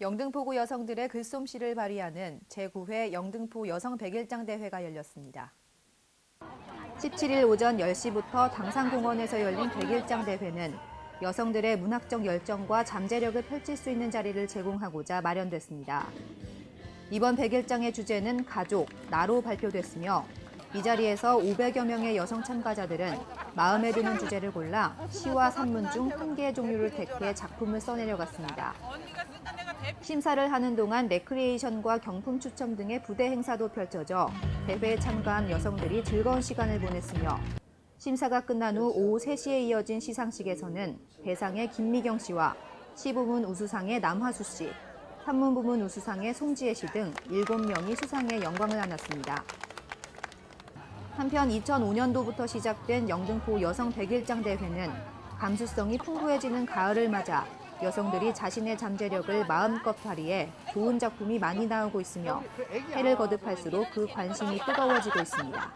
영등포구 여성들의 글솜씨를 발휘하는 제9회 영등포 여성 백일장 대회가 열렸습니다. 17일 오전 10시부터 당산공원에서 열린 백일장 대회는 여성들의 문학적 열정과 잠재력을 펼칠 수 있는 자리를 제공하고자 마련됐습니다. 이번 백일장의 주제는 가족, 나로 발표됐으며 이 자리에서 500여 명의 여성 참가자들은 마음에 드는 주제를 골라 시와 산문 중 한 개의 종류를 택해 작품을 써내려갔습니다. 심사를 하는 동안 레크리에이션과 경품 추첨 등의 부대 행사도 펼쳐져 대회에 참가한 여성들이 즐거운 시간을 보냈으며 심사가 끝난 후 오후 3시에 이어진 시상식에서는 대상의 김미경 씨와 시부문 우수상의 남화수 씨, 산문 부문 우수상의 송지혜 씨 등 7명이 수상에 영광을 안았습니다. 한편 2005년도부터 시작된 영등포 여성 백일장 대회는 감수성이 풍부해지는 가을을 맞아 여성들이 자신의 잠재력을 마음껏 발휘해 좋은 작품이 많이 나오고 있으며 해를 거듭할수록 그 관심이 뜨거워지고 있습니다.